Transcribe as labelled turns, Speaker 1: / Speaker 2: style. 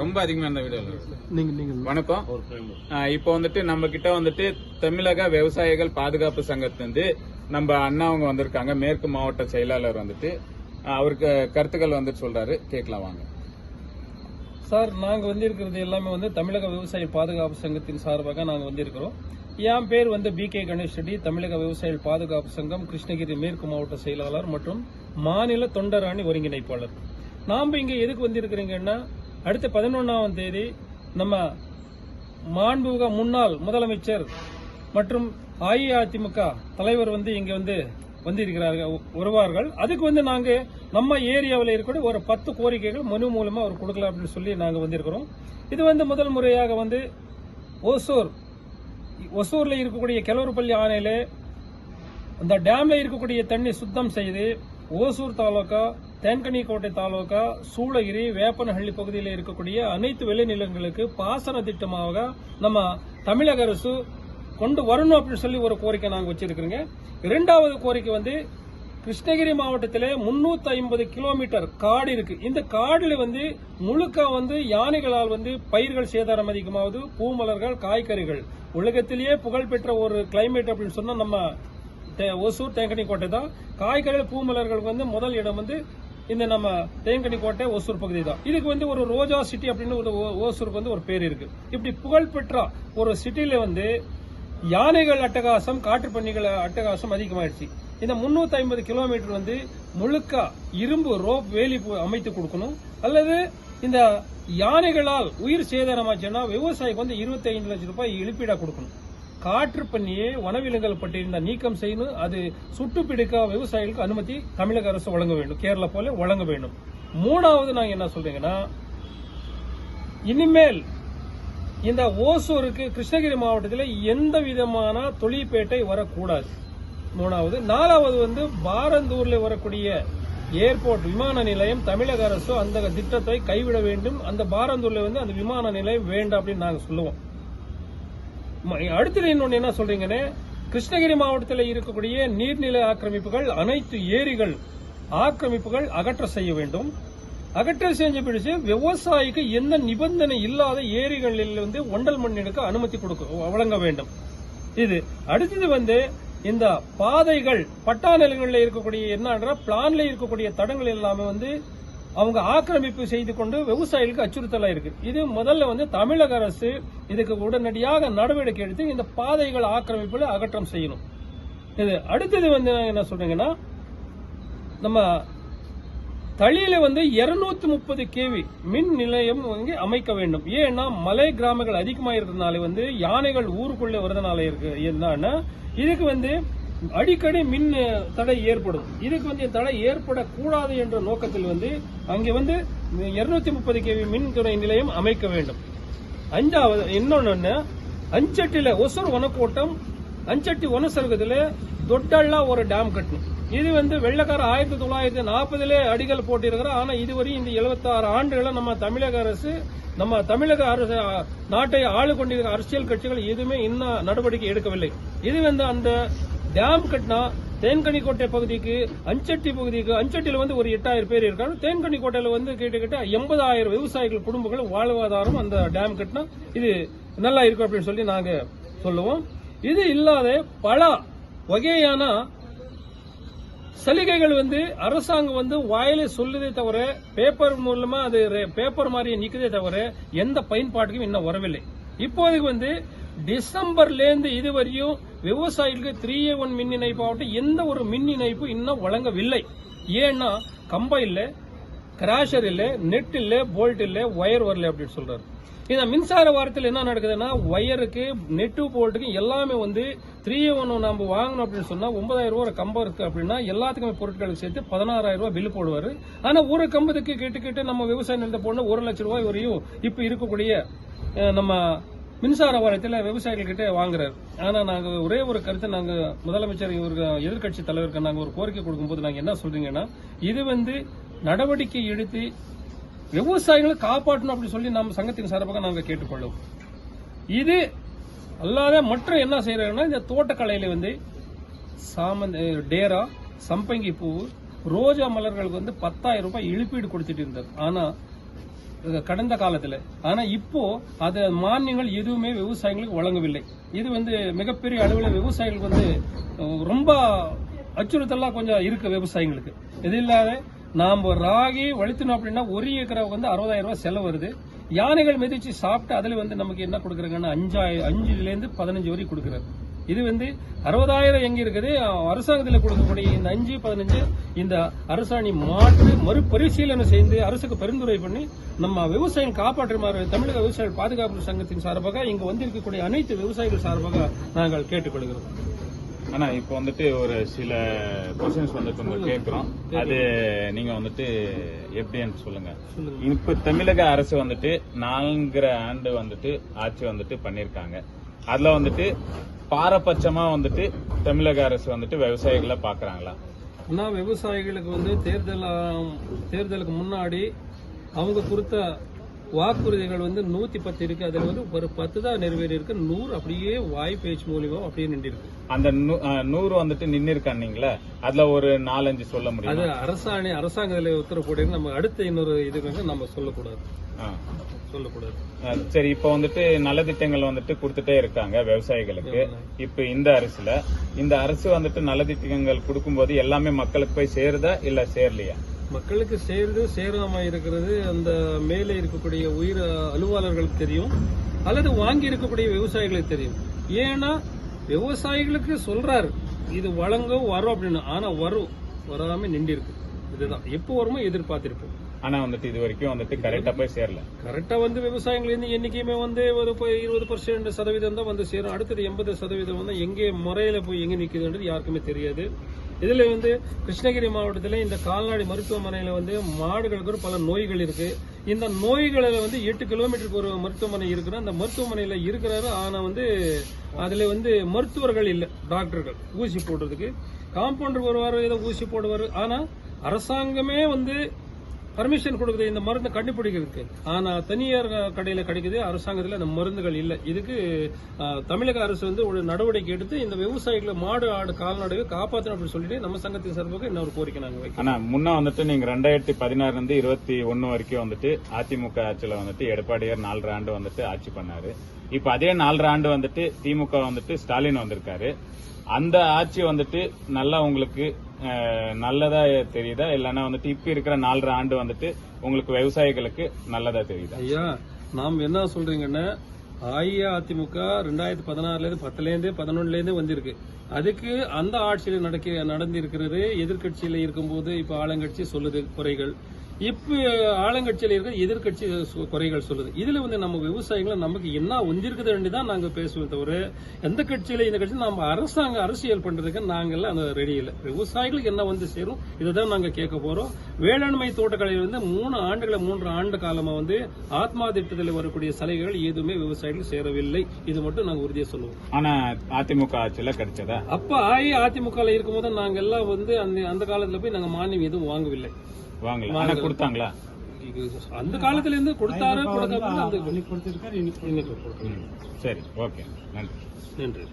Speaker 1: ரொம்ப அதிகமா இந்த வீடியோ
Speaker 2: நீங்க நீங்க
Speaker 1: வணக்கம். இப்போ வந்துட்டு நம்ம கிட்ட வந்துட்டு தமிழக விவசாயிகள் பாதுகாப்பு சங்கத்திலிருந்து நம்ம அண்ணா அவங்க வந்திருக்காங்க. மேற்கு மாவட்ட செயலாளர் வந்துட்டு. அவருக்கு கருத்துக்கள் வந்துட்டு சொல்றாரு. கேட்கலாம் வாங்க.
Speaker 2: சார் நாங்க வந்து இருக்கிறது எல்லாமே வந்து தமிழக விவசாய பாதுகாப்பு சங்கத்தின் சார்பாக நாங்க வந்து இருக்கிறோம் என் பேர் வந்து பி கே கணேஷ் ரெட்டி. தமிழக விவசாய பாதுகாப்பு சங்கம் கிருஷ்ணகிரி மேற்கு மாவட்ட செயலாளர் மற்றும் மாநில தொண்டராணி ஒருங்கிணைப்பாளர். நாம இங்க எதுக்கு வந்திருக்கிறீங்கன்னா அடுத்த பதினொன்றாம் தேதி நம்ம மாண்புமிக முன்னாள் முதலமைச்சர் மற்றும் அஇஅதிமுக தலைவர் வந்து இங்க வந்து வந்திருக்கிறார்கள் வருவார்கள். அதுக்கு வந்து நாங்க நம்ம ஏரியாவில் இருக்கக்கூடிய ஒரு பத்து கோரிக்கைகள் மனு மூலமா அவர் கொடுக்கலாம் அப்படின்னு சொல்லி நாங்க வந்திருக்கிறோம். இது வந்து முதல் முறையாக வந்து ஓசூர் ஒசூர்ல இருக்கக்கூடிய கிளவரப்பள்ளி ஆணையில அந்த டேம்ல இருக்கக்கூடிய தண்ணி சுத்தம் செய்து ஓசூர் தாலுகா தேன்கனிக்கோட்டை தாலுகா சூளகிரி வேப்பனஹள்ளி பகுதியில் இருக்கக்கூடிய அனைத்து விளைநிலங்களுக்கு பாசன திட்டமாக நம்ம தமிழக அரசு கொண்டு வரணும் அப்படின்னு சொல்லி ஒரு கோரிக்கை நாங்கள் வச்சிருக்கிறோங்க. இரண்டாவது கோரிக்கை வந்து கிருஷ்ணகிரி மாவட்டத்திலே முன்னூத்தி ஐம்பது கிலோமீட்டர் காடு இருக்கு. இந்த காடுல வந்து முழுக்க வந்து யானைகளால் வந்து பயிர்கள் சேதாரம் அதிகமாவது பூமலர்கள் காய்கறிகள். உலகத்திலேயே புகழ்பெற்ற ஒரு கிளைமேட் அப்படின்னு சொன்னா நம்ம தே- ஒசூர் தேங்கனி கோட்டை தான். காய்கறிகள் பூமலர்களுக்கு வந்து முதல் இடம் வந்து இந்த நம்ம தேங்கனி கோட்டை ஓசூர் பகுதி தான் இதுக்கு வந்து ஒரு ரோஜா சிட்டி அப்படின்னு ஒரு ஓ- ஓசூருக்கு வந்து ஒரு பேர் இருக்கு. இப்படி புகழ்பெற்ற ஒரு சிட்டியில வந்து யானைகள் அட்டகாசம் காட்டுப்பன்னிகள் அட்டகாசம் அதிகமாயிடுச்சு. இந்த 350 ஐம்பது கிலோமீட்டர் வந்து முழுக்க இரும்பு ரோப் வேலி அமைத்து கொடுக்கணும். அல்லது இந்த யானைகளால் உயிர் சேதாரமாச்சுன்னா விவசாயிக்கு வந்து 25 லட்சம் ரூபாய் இழப்பீடா கொடுக்கணும். காற்று பண்ணியே வனவிலங்குகள் பட்டியலிருந்த நீக்கம் செய்யணும் அது சுட்டு பிடிக்க விவசாயிகளுக்கு அனுமதி தமிழக அரசு வழங்க வேண்டும் கேரளா போல வழங்க வேண்டும். மூணாவது நாங்க என்ன சொல்றீங்கன்னா இனிமேல் இந்த ஓசூருக்கு கிருஷ்ணகிரி மாவட்டத்தில் எந்த விதமான தொழிற்பேட்டை வரக்கூடாது. மூணாவது. நாலாவது வந்து பாரந்தூரில் வரக்கூடிய ஏர்போர்ட் விமான நிலையம் தமிழக அரசு அந்த திட்டத்தை கைவிட வேண்டும். அந்த பாரந்தூரில் வந்து அந்த விமான நிலையம் வேண்டாம் அப்படின்னு நாங்கள் சொல்லுவோம். அடுத்தது இன்னொன்று என்ன சொல்றீங்கன்னு? கிருஷ்ணகிரி மாவட்டத்தில் இருக்கக்கூடிய நீர்நிலை ஆக்கிரமிப்புகள் அனைத்து ஏரிகள் ஆக்கிரமிப்புகள் அகற்ற செய்ய வேண்டும். அகற்ற செஞ்சு பிடிச்சு விவசாயிக்கு எந்த நிபந்தனை இல்லாத ஏரிகளில் வந்து ஒண்டல் மண் எடுக்க அனுமதி கொடுக்க வழங்க வேண்டும். இது. அடுத்தது வந்து இந்த பாதைகள் பட்டா நிலங்களில் இருக்கக்கூடிய என்னன்னா பிளான்ல இருக்கக்கூடிய தடங்கள் எல்லாமே வந்து அவங்க ஆக்கிரமிப்பு செய்து கொண்டு விவசாயிகளுக்கு அச்சுறுத்தலாக இருக்கு. இது முதல்ல வந்து தமிழக அரசு இதுக்கு உடனடியாக நடவடிக்கை எடுத்து இந்த பாதைகள் ஆக்கிரமிப்புல அகற்றம் செய்யணும். இது அடுத்தது வந்து என்ன சொல்றீங்கன்னா நம்ம தளியில வந்து 230 முப்பது கேவி மின் நிலையம் வந்து அமைக்க வேண்டும். ஏன்னா மலை கிராமங்கள் அதிகமாக இருக்கிறதுனால வந்து யானைகள் ஊருக்குள்ளே வருதுனால இருக்கு. என்னன்னா இதுக்கு வந்து அடிக்கடி மின் தடை ஏற்படும். இதுக்கு வந்து தடை ஏற்படக்கூடாது என்ற நோக்கத்தில் வந்து அங்கே வந்து 230 முப்பது கேவி மின் துணை நிலையம் அமைக்க வேண்டும். அஞ்சாவது இன்னொன்னு அஞ்சட்டில ஒசூர் வனக்கோட்டம் அஞ்சட்டி வனசர்கத்துல தொட்டல்லா ஒரு டேம் கட்டணும். இது வந்து வெள்ளக்கார ஆயிரத்தி தொள்ளாயிரத்தி நாற்பதுல அடிகள் போட்டிருக்கிறார் ஆனா இதுவரை இந்த எழுபத்தாறு ஆண்டுகளை நம்ம தமிழக அரசு நம்ம தமிழக அரசு நாட்டை ஆளு கொண்டிருக்கிற அரசியல் கட்சிகள் எதுவுமே இன்னும் நடவடிக்கை எடுக்கவில்லை. இது வந்து அந்த டேம் கட்டினா தேன்கனிக்கோட்டை பகுதிக்கு அஞ்சட்டி பகுதிக்கு அஞ்சட்டியில் வந்து ஒரு எட்டாயிரம் பேர் இருக்காங்க. தேன்கனிக்கோட்டையில் வந்து கிட்டத்தட்ட எண்பதாயிரம் விவசாயிகள் குடும்பங்கள் வாழ்வாதாரம் அந்த டேம் கட்டினா இது நல்லா இருக்கும் அப்படின்னு சொல்லி நாங்கள் சொல்லுவோம். இது இல்லாத பல வகையான சலுகைகள் வந்து அரசாங்கம் வந்து வாயில சொல்லுதே தவிர பேப்பர் மூலமா அது பேப்பர் மாதிரி நிக்குதே தவிர எந்த பயன்பாட்டுக்கும் இன்னும் வரவில்லை. இப்போதைக்கு வந்து டிசம்பர்லேருந்து இதுவரையும் விவசாயிகளுக்கு த்ரீ ஏ ஒன் மின் இணைப்பு ஆகட்டும் எந்த ஒரு மின் இணைப்பு இன்னும் வழங்கவில்லை. ஏன்னா கம்பம் இல்லை கிராஷர் இல்லை நெட் இல்லை போல்ட் இல்லை ஒயர் வரல அப்படின்னு சொல்றாரு. இந்த மின்சார வாரத்தில் என்ன நடக்குதுன்னா ஒயருக்கு நெட்டு போல்ட்டுக்கு எல்லாமே வந்து த்ரீ ஒன் நம்ம வாங்கணும் அப்படின்னு சொன்னால் ஒன்பதாயிரம் ஒரு கம்பம் இருக்குது அப்படின்னா எல்லாத்துக்குமே பொருட்களுக்கு சேர்த்து பதினாறாயிரம் ரூபா பில்லு போடுவார். ஆனால் ஒரு கம்பத்துக்கு கேட்டு கேட்டு நம்ம விவசாய நிலத்தை போடணும் ஒரு லட்ச ரூபாய் வரையும் இப்போ இருக்கக்கூடிய நம்ம மின்சார வாரியத்தில் விவசாயிகள்கிட்ட வாங்குறாரு. ஆனால் நாங்கள் ஒரே ஒரு கருத்தை நாங்கள் முதலமைச்சர் இவருக்கு எதிர்க்கட்சி தலைவருக்கு நாங்கள் ஒரு கோரிக்கை கொடுக்கும்போது நாங்கள் என்ன சொல்றீங்கன்னா இது வந்து நடவடிக்கை எடுத்து விவசாயிகளை காப்பாற்றணும் அப்படின்னு சொல்லி நம்ம சங்கத்தின் சார்பாக நாங்கள் கேட்டுக்கொள்ளும். இது அல்லாத மற்ற என்ன செய்யறாங்கன்னா இந்த தோட்டக்கலையில வந்து சாமந்த் டேரா சம்பங்கி பூ ரோஜா மலர்களுக்கு வந்து பத்தாயிரம் ரூபாய் இழப்பீடு கொடுத்துட்டு இருந்தார். ஆனால் கடந்த காலத்துல. ஆனா இப்போ அது மானியங்கள் எதுவுமே விவசாயிகளுக்கு வழங்கவில்லை. இது வந்து மிகப்பெரிய அளவில் விவசாயிகளுக்கு வந்து ரொம்ப அச்சுறுத்தலாம் கொஞ்சம் இருக்கு விவசாயிகளுக்கு. இது இல்லாத நாம ராகி வலித்தணும் அப்படின்னா ஒரு ஏக்கரை வந்து அறுபதாயிரம் ரூபாய் செலவு வருது. யானைகள் மிதிச்சு சாப்பிட்டு அதுல வந்து நமக்கு என்ன கொடுக்குறாங்கன்னா அஞ்சாயிரம் அஞ்சுல இருந்து பதினஞ்சு வரைக்கும் கொடுக்குறாரு. இது வந்து அறுபதாயிரம் எங்க இருக்குது? அரசாங்கத்தில் கொடுக்கக்கூடிய இந்த அஞ்சு பதினஞ்சு இந்த அரசாணி மாற்று மறுபரிசீலனை செய்து அரசுக்கு பரிந்துரை பண்ணி நம்ம விவசாயம் காப்பாற்றுமாறு தமிழக விவசாயிகள் பாதுகாப்பு சங்கத்தின் சார்பாக இங்கு வந்திருக்கக்கூடிய அனைத்து விவசாயிகள் சார்பாக நாங்கள் கேட்டுக்கொள்கிறோம்.
Speaker 1: ஆனா இப்போ வந்துட்டு ஒரு சில கொஸ்டின்ஸ் வந்துட்டு உங்க கேக்குறோம். அது நீங்க வந்துட்டு எப்படின்னு சொல்லுங்க. இப்ப தமிழக அரசு வந்துட்டு நான்கரை ஆண்டு வந்துட்டு ஆட்சி வந்துட்டு பண்ணிருக்காங்க. அதுல வந்துட்டு பாரபட்சமா வந்துட்டு தமிழக அரசு வந்துட்டு விவசாயிகளை பாக்குறாங்களா?
Speaker 2: ஆனா விவசாயிகளுக்கு வந்து தேர்தல் தேர்தலுக்கு முன்னாடி அவங்க கொடுத்த வாக்குறுதிகள் வந்து நூத்தி பத்து இருக்கு. அதுல வந்து ஒரு பத்து தான் நிறைவேறி இருக்கு. நூறு அப்படியே வாய் பேச்சு மூலியமா அப்படியே நின்று இருக்கு.
Speaker 1: அந்த நூறு வந்துட்டு நின்னு இருக்கானீங்களா அதுல ஒரு நாலஞ்சு சொல்ல
Speaker 2: அது
Speaker 1: முடியும்
Speaker 2: அரசாணை அரசாங்கத்தில் உத்தரவு போட்டு நம்ம அடுத்த இன்னொரு இது வந்து நம்ம சொல்லக்கூடாது. சொல்லக்கூடாது
Speaker 1: சரி இப்போ வந்துட்டு நலத்திட்டங்கள் வந்துட்டு கொடுத்துட்டே இருக்காங்க விவசாயிகளுக்கு. இப்ப இந்த அரசுல இந்த அரசு வந்துட்டு நலத்திட்டங்கள் கொடுக்கும்போது எல்லாமே மக்களுக்கு போய் சேருதா இல்ல சேரலையா?
Speaker 2: மக்களுக்கு சேர்ந்து சேராம இருக்கிறது அந்த மேலே இருக்கக்கூடிய உயிர் அலுவலர்களுக்கு தெரியும் அல்லது வாங்கி இருக்கக்கூடிய விவசாயிகளுக்கு தெரியும். ஏன்னா விவசாயிகளுக்கு சொல்றாரு இது வழங்கும் வரும் அப்படின்னு. ஆனா வரும் வராம நின்று இருக்கு இதுதான். எப்போ வருமோ எதிர்பார்த்திருப்போம்.
Speaker 1: ஆனா வந்துட்டு இது வரைக்கும் வந்துட்டு கரெக்டா போய் சேரல.
Speaker 2: கரெக்டா வந்து விவசாயிகள் இருந்து என்னைக்குமே வந்து ஒரு இருபது பர்சன்ட் சதவீதம் தான் வந்து சேரும். அடுத்தது எண்பது சதவீதம் வந்து எங்கே முறையில போய் எங்க நிக்குதுன்றது யாருக்குமே தெரியாது. இதுல வந்து கிருஷ்ணகிரி மாவட்டத்துல இந்த கால்நடை மருத்துவமனையில வந்து மாடுகளுக்கு ஒரு பல நோய்கள் இருக்கு. இந்த நோய்களை வந்து எட்டு கிலோமீட்டருக்கு ஒரு மருத்துவமனை இருக்குது அந்த மருத்துவமனையில இருக்கிறாரு. ஆனா வந்து அதுல வந்து மருத்துவர்கள் இல்ல டாக்டர்கள். ஊசி போடுறதுக்கு. காம்பவுண்டர் வருவாரு ஏதோ ஊசி போடுவாரு. ஆனா அரசாங்கமே வந்து பர்மிஷன் கொடுக்குது இந்த மருந்து கண்டுபிடிக்கிறதுக்கு. ஆனா தனியார் கடையில கிடைக்குது அரசாங்கத்துல அந்த மருந்துகள் இல்ல. இதுக்கு தமிழக அரசு வந்து ஒரு நடவடிக்கை எடுத்து இந்த விவசாயிகளை மாடு ஆடு கால்நடையை காப்பாற்றணும் அப்படின்னு சொல்லிட்டு நம்ம சங்கத்தின் சார்பாக இன்னொரு கோரிக்கை நாங்க வைக்கிறோம்.
Speaker 1: ஆனா முன்ன வந்துட்டு நீங்க ரெண்டாயிரத்தி பதினாறுல இருந்து இருபத்தி ஒன்னு வரைக்கும் வந்துட்டு அதிமுக ஆட்சியில வந்துட்டு எடப்பாடியார் நாலரை ஆண்டு வந்துட்டு ஆட்சி பண்ணாரு. இப்ப அதே நாலரை ஆண்டு வந்துட்டு திமுக வந்துட்டு ஸ்டாலின் வந்திருக்காரு. அந்த ஆட்சி வந்துட்டு நல்லா உங்களுக்கு நல்லதா தெரியுதா? இல்லைன்னா வந்துட்டு இப்ப இருக்கிற நாலரை ஆண்டு வந்துட்டு உங்களுக்கு விவசாயிகளுக்கு நல்லதா தெரியுதா?
Speaker 2: ஐயா நாம் என்ன சொல்றீங்கன்னா அஇஅதிமுக ரெண்டாயிரத்தி பதினாறுல இருந்து பத்துல இருந்து பதினொன்னுல இருந்து வந்திருக்கு. அதுக்கு அந்த ஆட்சியில் நடக்க நடந்திருக்கிறது எதிர்கட்சியில இருக்கும்போது இப்ப ஆளுங்கட்சி சொல்லுது குறைகள். இப்ப ஆளுங்கட்சியில இருக்க எதிர்க்கட்சி சு- குறைகள் சொல்லுது. இதுல வந்து நம்ம விவசாயிகளை நமக்கு என்ன ஒந்திருக்குது தான் நாங்க பேசுவோம் தவிர எந்த கட்சியில இந்த கட்சி நம்ம அரசாங்க அரசியல் பண்றதுக்கு நாங்கெல்லாம் அந்த ரெடி இல்லை. விவசாயிகளுக்கு என்ன வந்து சேரும் இதுதான் நாங்க கேட்க போறோம். வேளாண்மை தோட்டக்கலையில் வந்து மூணு ஆண்டுகளை மூன்று ஆண்டு காலமா வந்து ஆத்மா திட்டத்தில் வரக்கூடிய சலுகைகள் எதுவுமே விவசாயிகளுக்கு சேரவில்லை. இது மட்டும் நாங்க உறுதியா சொல்லுவோம்.
Speaker 1: ஆனா அதிமுக ஆட்சியில கிடைச்சதா?
Speaker 2: அப்ப அஇஅதிமுக இருக்கும்போது நாங்க எல்லாம் வந்து அந்த அந்த காலத்துல போய் நாங்க மானியம் எதுவும் வாங்கவில்லை.
Speaker 1: வாங்கல. ஆனா கொடுத்தாங்களா?
Speaker 2: அந்த காலத்துல இருந்து கொடுத்தாரு கொடுக்க அந்த இன்னைக்கு கொடுத்திருக்காரு, இன்னைக்கு கொடுக்கணும்.
Speaker 1: சரி ஓகே. நன்றி.
Speaker 2: நன்றி.